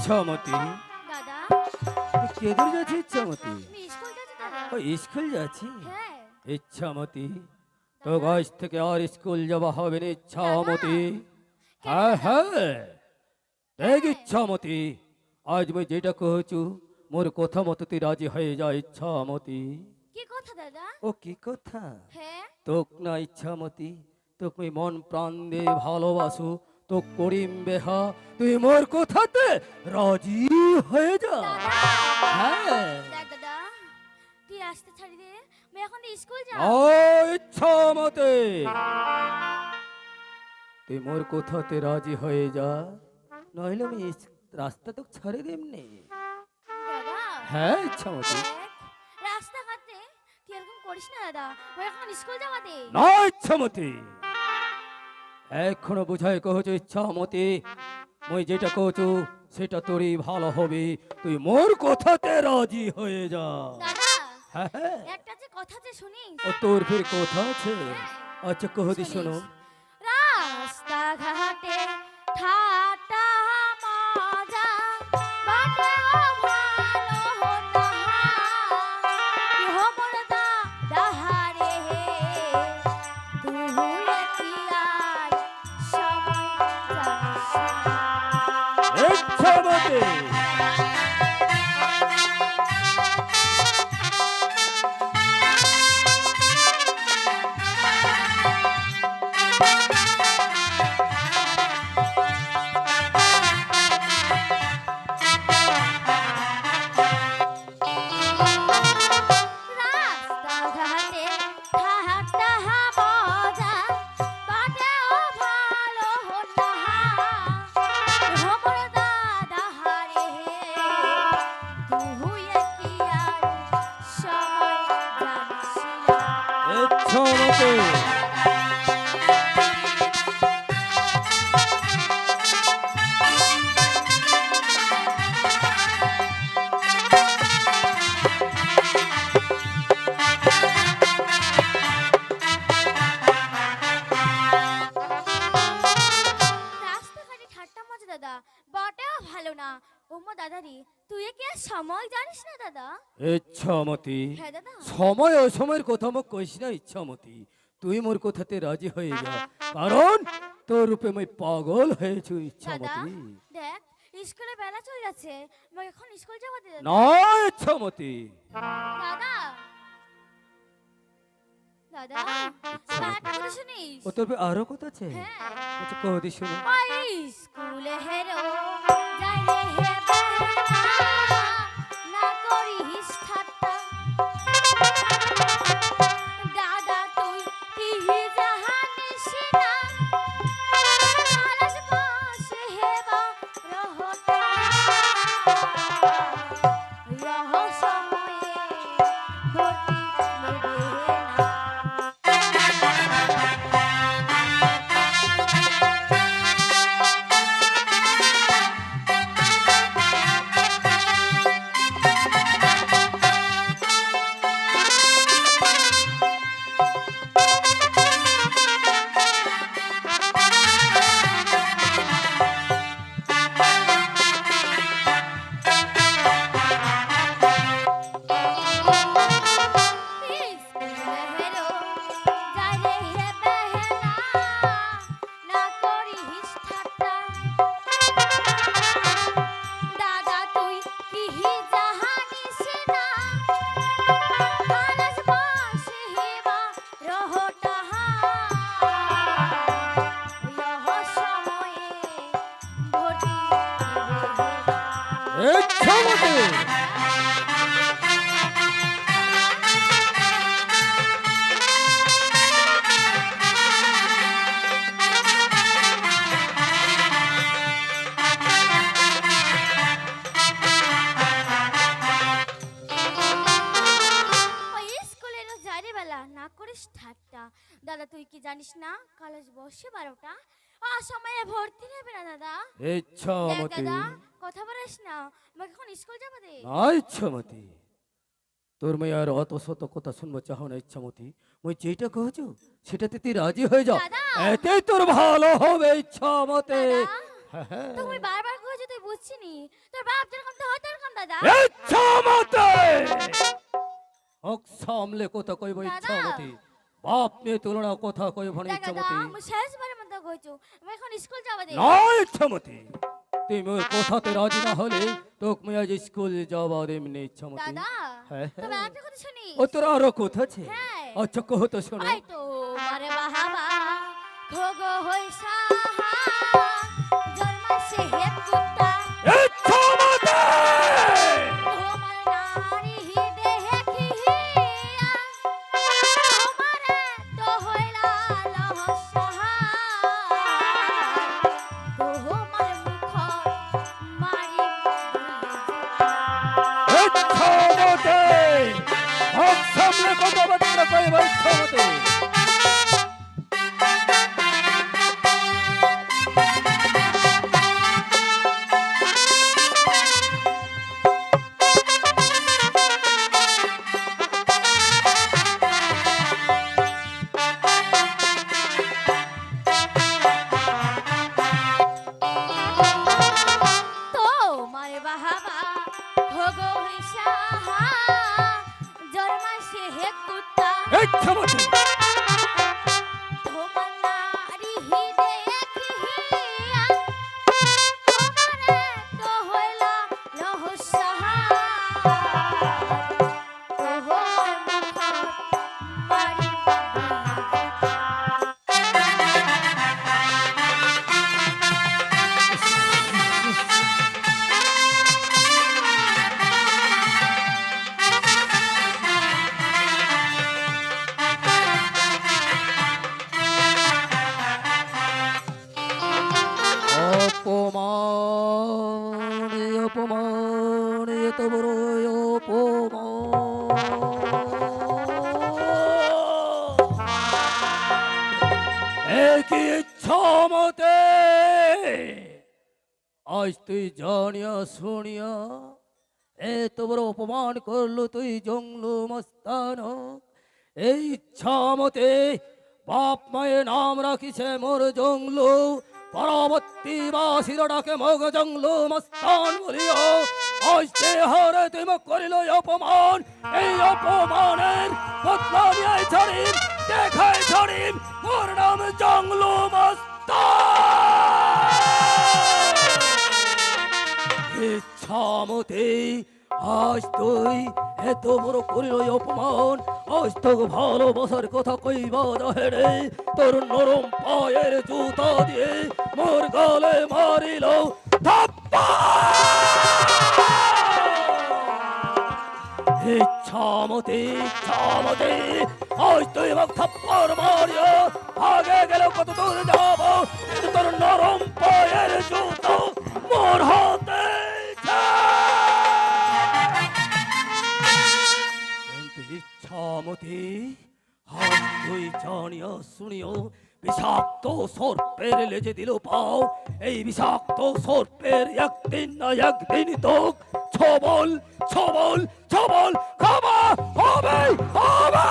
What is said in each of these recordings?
ইচ্ছামতি দাদা। কেদর যাচ্ছি? ইচ্ছামতি ও স্কুল যাচ্ছি হ্যাঁ। ইচ্ছামতি তো আজ থেকে আর স্কুল যাওয়া হবে না ইচ্ছামতি হ্যাঁ হ্যাঁ। দেখ ইচ্ছামতি আজ মই যেটা কহছু মোর কথা মতো তুই রাজি হয়ে যা ইচ্ছামতি কি কথা দাদা? ও কি কথা? হ্যাঁ। তোক না ইচ্ছামতি তোক মন প্রাণ দিয়ে ভালোবাসু তো করিম বেহা তুই মোর কথাতে রাজি হয়ে যা। হ্যাঁ। দাদা তুই আসতে ছাড়ি দে আমি এখন স্কুল যাব। ও ইচ্ছা মতে। তুই মোর কোথাতে রাজি হয়ে যা নইলে আমি রাস্তা তো ছাড়ে দেমনি দাদা হ্যাঁ ইচ্ছা মতে। দেখ, রাস্তাঘাটে তুই এরকম করিস না দাদা আমি এখন স্কুল দে না ইচ্ছা মতে। এখনও বুঝাই কহছো ইচ্ছা মতে মই যেটা কহছু সেটা তোরই ভালো হবে। তুই মোর কথাতে রাজি হয়ে যা। হ্যাঁ হ্যাঁ। একটা যে কথা যে শুনি। ও তোর ফির কথা আছে। আচ্ছা কহ দি শোনো। ইচ্ছা মতে দাদা। বটেও ভালো না। ওমো দাদারি তুই কি আর সময় জানিস না হ্যাঁ দাদা। সময় অসময়ের কথা মোক কইস না ইচ্ছামতি। তুই মোর কথাতে রাজি হয়ে যা। কারণ তোর রূপে মই পাগল হয়েছু দাদা ইচ্ছামতি দেখ স্কুলে বেলা চলে যাচ্ছে আমাকে এখন স্কুল যাব দে না ইচ্ছামতি। দাদা। দাদা আমার কথা শুনিস? ও তোর আরও কথা আছে? হ্যাঁ। আচ্ছা কহদি শোনো। ওই স্কুলে হেরো। বসে বারোটা। অসময়ে ভর্তি নেবে না দাদা। দাদা কথা বলিস না। আমাকে এখন স্কুল যাব দে। না ইচ্ছামতি তোর মেয়ে আর অত শত কথা শুনব চাহ না ইচ্ছামতি মুই যেটা কহছো সেটাতে তুই রাজি হয়ে যা। এতেই তোর ভালো হবে ইচ্ছামতে দাদা হ্যাঁ হ্যাঁ। তুমি বারবার কইছো তুই বুঝছিনি তোর বাপ যেরকম তো হয় তেরকম দাদা। ইচ্ছা মতে! হক সামলে কথা কইব ইচ্ছা। মতে। বাপ মেয়ে তুলনা কথা কই ভনি ইচ্ছামতি আমি শেষ বারে শেষবারের মতো কইছো আমি এখন স্কুল যাব দে না ইচ্ছামতি তুমি কথাতে রাজি না হলে তোক মই আজ স্কুল যাব দে মনে ইচ্ছামতি দাদা হ্যাঁ, তবে হ্যাঁ। একটা কথা শুনি। ও তোর আর কথা আছে? হ্যাঁ। আচ্ছা কহ তো শুনো। আই তো মারে বাহাবা। খোগো হই একই ইচ্ছা আজ তুই জানিয়া শুনিয়া এত বড় অপমান করল তুই জংলু মস্তান। এই ইচ্ছা মতে বাপ মায়ের নাম রাখিছে মোর জংলু পরবর্তী বাসীর ডাকে মগ জংলু মস্তান বলিও আজ তে হারে তুই করিল অপমান। এই অপমানের বদলা নিয়ে ছাড়িম দেখায় ছাড়িম। মোর নাম জংলু মস্তান। ইচ্ছামতে, আজ তুই এত বড় করিল অপমান। আজ তোকে ভালোবাসার কথা কইবা যাহে রে। তোর নরম পায়ের জুতা দিয়ে মোর গালে মারিল। থাপ্পা ইচ্ছামতে ইচ্ছামতে আজ তুই আমাকে থাপ্পড় মারিয়া আগে গেলে কত দূর যাব? কিন্তু তোর নরম পায়ের জুতো মোর হাতে কিন্তু ইচ্ছামতে আজ তুই জানিয়া শুনিও বিষাক্ত সর্পের লেজে দিল পাও। এই বিষাক্ত সর্পের একদিন না একদিন তো ছবল ছবল ছবল খাবা হবে হবে!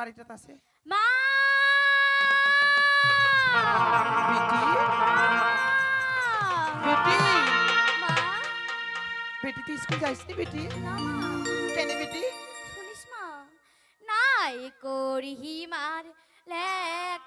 বাড়িটাতে আছে। মা! বেটি? বেটি? বেটি তুই স্কুল যাইসনি বেটি? না কেন বেটি? শুনিস মা? নাই করি মার লেখা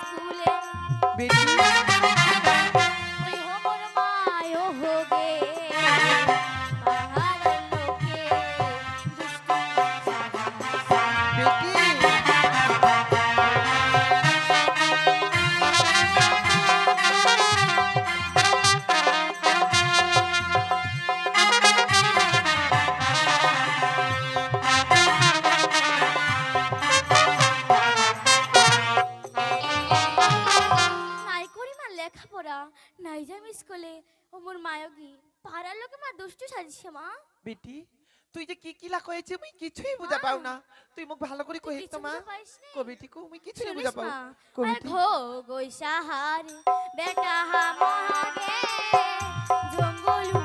স্কুলে। বেটি স্কুলে ও মোর মায়গি পাড়ার লোকে মা দুষ্টু সাজিছে মা বেটি তুই যে কি কি লাখ হয়েছে মুই কিছুই বুঝা পাও না তুই মুখ ভালো করে কইছ তো মা? কবিটি কো মুই কিছুই বুঝা পাও? কবিটি। ঘো গইসা হারে বেটা হা মহাগে জঙ্গলু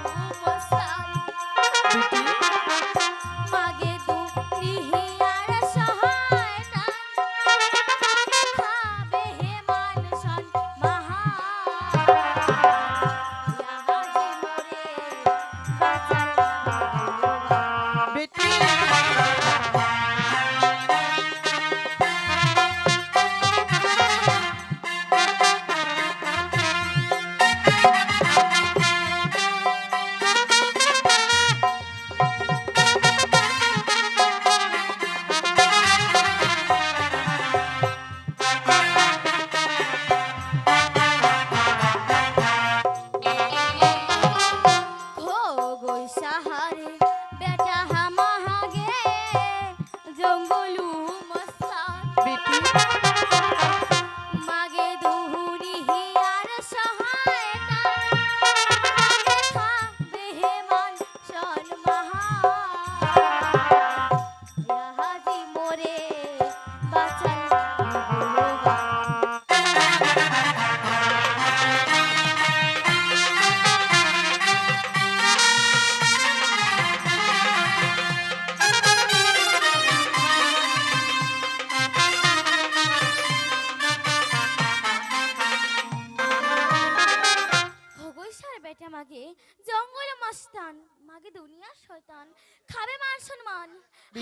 মস্তান মাগে দুনিয়া শয়তান খাবে মান। সম্মান?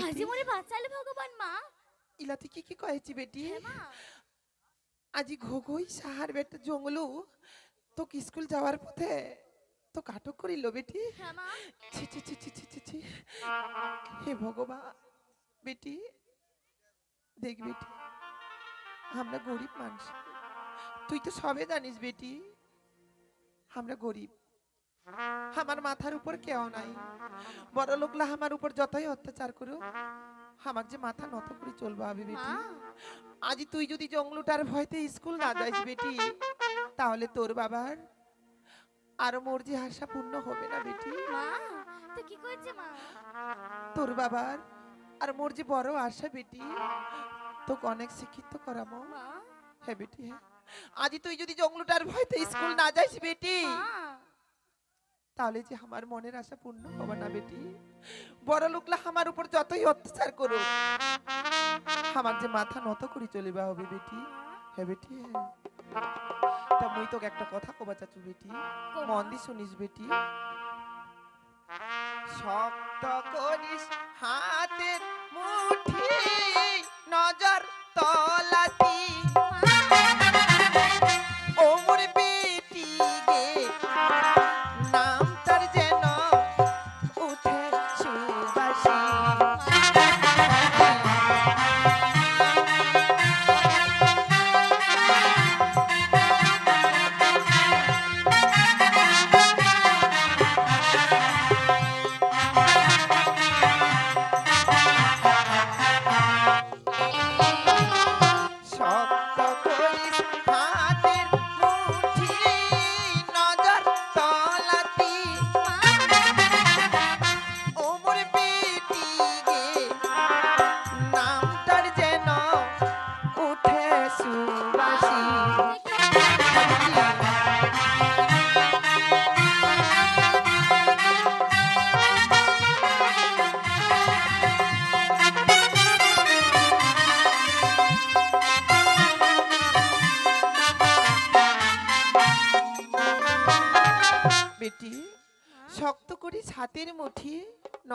হাজি মোরে বাঁচাল ভগবান মা। ইলাতে কি কি কয়েছি বেটি? হ্যাঁ মা। আজি ঘগই সাহার বেটা জঙ্গলু তো স্কুল যাওয়ার পথে তো কাটক করিল বেটি। হ্যাঁ ছি ছি ছি ছি ছি ছি। হে ভগবান বেটি দেখ বেটি আমরা গরিব মানুষ। তুই তো সবে জানিস বেটি আমরা গরিব। আমার মাথার উপর কেউ নাই। বড় লোকলা আমার উপর যতই অত্যাচার করো আমার যে মাথা নত করে চলবো আবি বেটি। আজি তুই যদি জঙ্গলটার ভয়তে স্কুল না যাইস বেটি তাহলে তোর বাবার আর মোর যে আশা পূর্ণ হবে না বেটি। মা তো কি করছে মা? তোর বাবার আর মোর যে বড় আশা বেটি তোকে অনেক শিক্ষিত করামো। মা। হ্যাঁ বেটি হ্যাঁ। আজি তুই যদি জঙ্গলটার ভয়তে স্কুল না যাইস বেটি তাহলে যে আমার মনের আশা পূর্ণ হবে না বেটি? বড় লোকলা আমার উপর যতই অত্যাচার করো আমার যে মাথা নত করে চলিবা হবে বেটি। হ্যাঁ বেটি? তা মুই তোকে একটা কথা কবা চাচু বেটি। মন দি শুনিস বেটি। শক্ত করিস হাতের মুঠি নজর তলাতি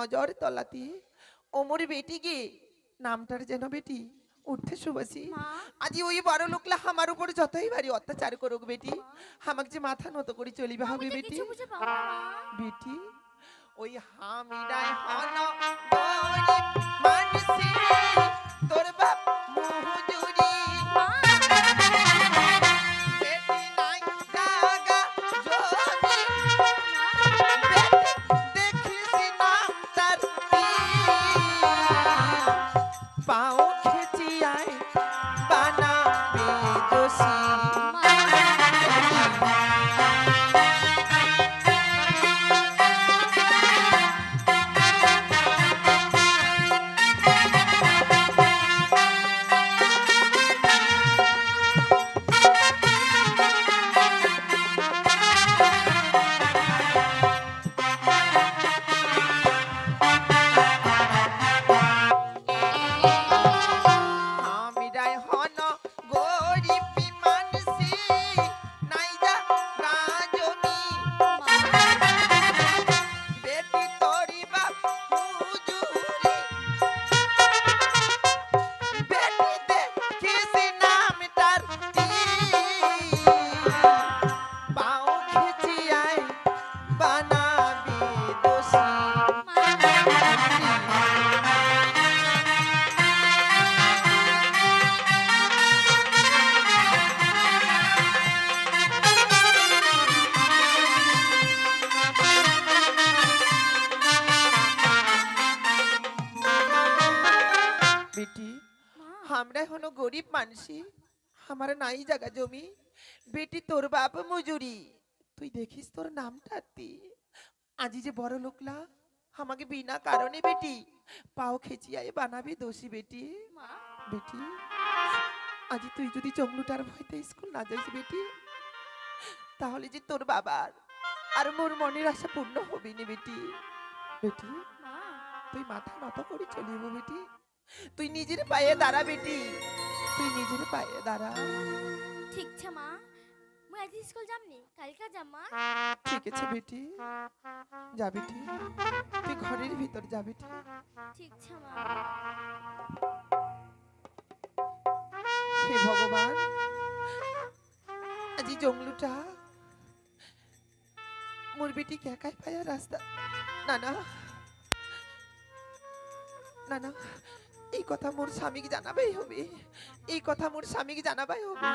নজর তলাতে। ওমর বেটি গে নামটার যেন বেটি উঠতে মা। আজি ওই বড় লোকলা আমার উপর যতই বাড়ি অত্যাচার করুক বেটি আমাকে যে মাথা নত করে চলিবে হবে বেটি। বেটি ওই হামিরাই হন গরিব মানসি আমার নাই জায়গা জমি বেটি তোর বাপ মজুরি তুই দেখিস তোর নামটা তুই আজি যে বড় লোকলা আমাকে বিনা কারণে বেটি পাও খেচিয়ায় বানাবি দোষী বেটি বেটি আজি তুই যদি জংলুটার ভয়তে স্কুল না যাইস বেটি তাহলে যে তোর বাবার আর মোর মনের আশা পূর্ণ হবি নি বেটি বেটি তুই মাথা নত করে চলিব বেটি তুই নিজের পায়ে দাঁড়া বেটি তুই নিজের পায়ে দাঁড়া। ঠিক আছে মা। মুই আজ স্কুল যামনি কালকে যাম মা। ঠিক আছে বেটি। যা বেটি। তুই ঘরের ভিতর যা বেটি। ঠিক আছে মা। হে ভগবান আজি জংলুটা মোর বেটি একাই পায়া রাস্তা। না না না না এই কথা মোর স্বামীকে জানাবাই হবে। এই কথা মোর স্বামীকে জানাবাই হবে।